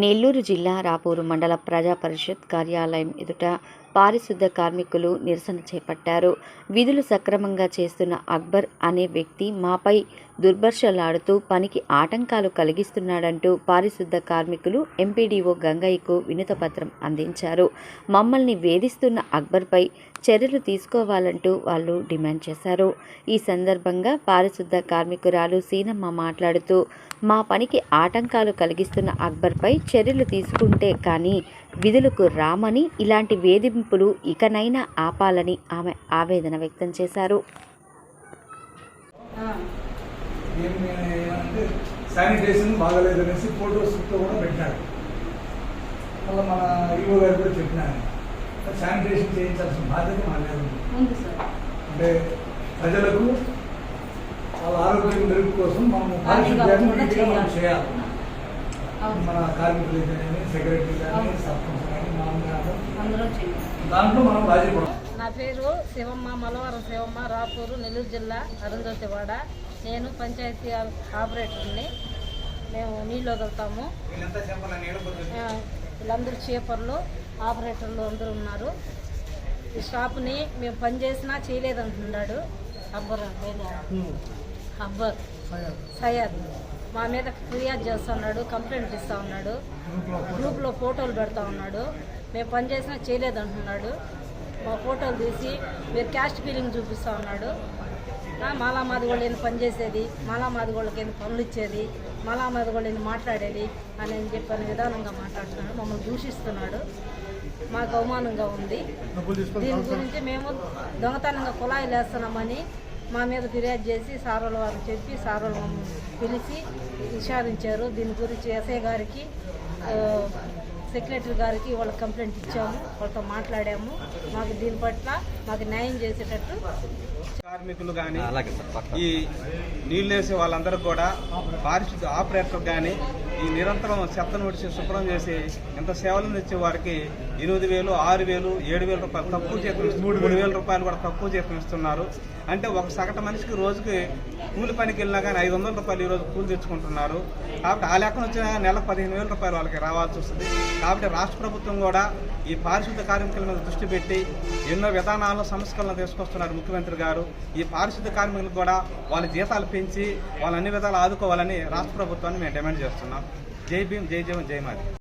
నెల్లూరు జిల్లా రాపూరు మండల ప్రజా పరిషత్ కార్యాలయం ఎదుట పారిశుద్ధ కార్మికులు నిరసన చేపట్టారు. విధులు సక్రమంగా చేస్తున్న అక్బర్ అనే వ్యక్తి మాపై దుర్భర్షలాడుతూ పనికి ఆటంకాలు కలిగిస్తున్నాడంటూ పారిశుద్ధ కార్మికులు ఎంపీడీఓ గంగయ్యకు వినతపత్రం అందించారు. మమ్మల్ని వేధిస్తున్న అక్బర్పై చర్యలు తీసుకోవాలంటూ వాళ్ళు డిమాండ్ చేశారు. ఈ సందర్భంగా పారిశుద్ధ కార్మికురాలు సీనమ్మ మాట్లాడుతూ మా పనికి ఆటంకాలు కలిగిస్తున్న అక్బర్పై చర్యలు తీసుకుంటే కానీ విధులకు రామని ఇలాంటి వేధింపులు ఇకనైనా ఆపాలని ఆమె ఆవేదన వ్యక్తం చేశారు. శానిటేషన్ బాగలేదనేసి ఫోటోస్తో కూడా పెట్టినాడు మళ్ళీ మన ఈవో గారు కూడా చెప్పినారు. శానిటేషన్ చేయించాల్సిన బాధ్యత మా అంటే ప్రజలకు వాళ్ళ ఆరోగ్యం మెరుగు కోసం పారిశుద్ధ్యాన్ని మనం చేయాలి. మన కార్మికులు అయితేనేమి సెక్రటరీ కానీ కానీ దాంట్లో మనం పడం నా పేరు శివమ్మ మలవరం శివమ్మ రాపూరు నెల్లూరు జిల్లా అరుంధతివాడ. నేను పంచాయతీ ఆపరేటర్ని. మేము నీళ్ళు వదులుతాము వీళ్ళందరూ చేపర్లు ఆపరేటర్లు అందరూ ఉన్నారు. ఈ షాప్ని మేము పని చేసినా చేయలేదంటున్నాడు. అబ్బర్ అబ్బర్. సయ్యద్. మా మీద ఫిర్యాదు చేస్తున్నాడు కంప్లైంట్ ఇస్తా ఉన్నాడు గ్రూప్లో ఫోటోలు పెడతా ఉన్నాడు. మేము పని చేసినా చేయలేదంటున్నాడు. మా ఫోటోలు తీసి మీరు క్యాస్ట్ ఫీలింగ్ చూపిస్తా ఉన్నాడు. మాలా మాది వాళ్ళు ఏంది పని చేసేది? మాలా మాది వాళ్ళకి ఏంది పనులు ఇచ్చేది? మాలా మాది వాళ్ళు ఏంది మాట్లాడేది? అని అని చెప్పని విధానంగా మాట్లాడుతున్నాడు. మమ్మల్ని దూషిస్తున్నాడు. మాకు అవమానంగా ఉంది. దీని గురించి మేము దొంగతనంగా కుళాయిలు వేస్తున్నామని మా మీద ఫిర్యాదు చేసి సారోల వారు చెప్పి సారోలు పిలిచి విచారించారు. దీని గురించి ఎస్ఐ గారికి సెక్రటరీ గారికి వాళ్ళకి కంప్లైంట్ ఇచ్చాము. వాళ్ళతో మాట్లాడాము. మాకు దీని పట్ల మాకు న్యాయం చేసేటట్టు కార్మికులు కానీ ఈ నీళ్ళు వేసే వాళ్ళందరూ కూడా పారిశుద్ధ ఆపరేటర్ కానీ ఈ నిరంతరం చెత్తను విడిచి శుభ్రం చేసి ఇంత సేవలు అందించే వారికి ఎనిమిది వేలు ఆరు వేలు ఏడు వేల రూపాయలు తక్కువ జీతం మూడు వేల. రూపాయలు కూడా తక్కువ జీతం ఇస్తున్నారు. అంటే ఒక సగటు మనిషికి రోజుకి కూలి పనికి వెళ్ళినా కానీ ఐదు వందల రూపాయలు ఈ రోజు కూలి తెచ్చుకుంటున్నారు. కాబట్టి ఆ లెక్కన వచ్చిన నెలకు పదిహేను వేల రూపాయలు వాళ్ళకి రావాల్సి వస్తుంది. కాబట్టి రాష్ట్ర ప్రభుత్వం కూడా ఈ పారిశుద్ధ కార్మికుల మీద దృష్టి పెట్టి ఎన్నో విధానాల్లో సంస్కరణలు తీసుకొస్తున్నారు ముఖ్యమంత్రి గారు. ఈ పారిశుద్ధ కార్మికులకు కూడా వాళ్ళ జీతాలు పెంచి వాళ్ళ అన్ని విధాలు ఆదుకోవాలని రాష్ట్ర ప్రభుత్వాన్ని మేము డిమాండ్ చేస్తున్నాం. జై భీమ్ జై జీవన్ జై మాది.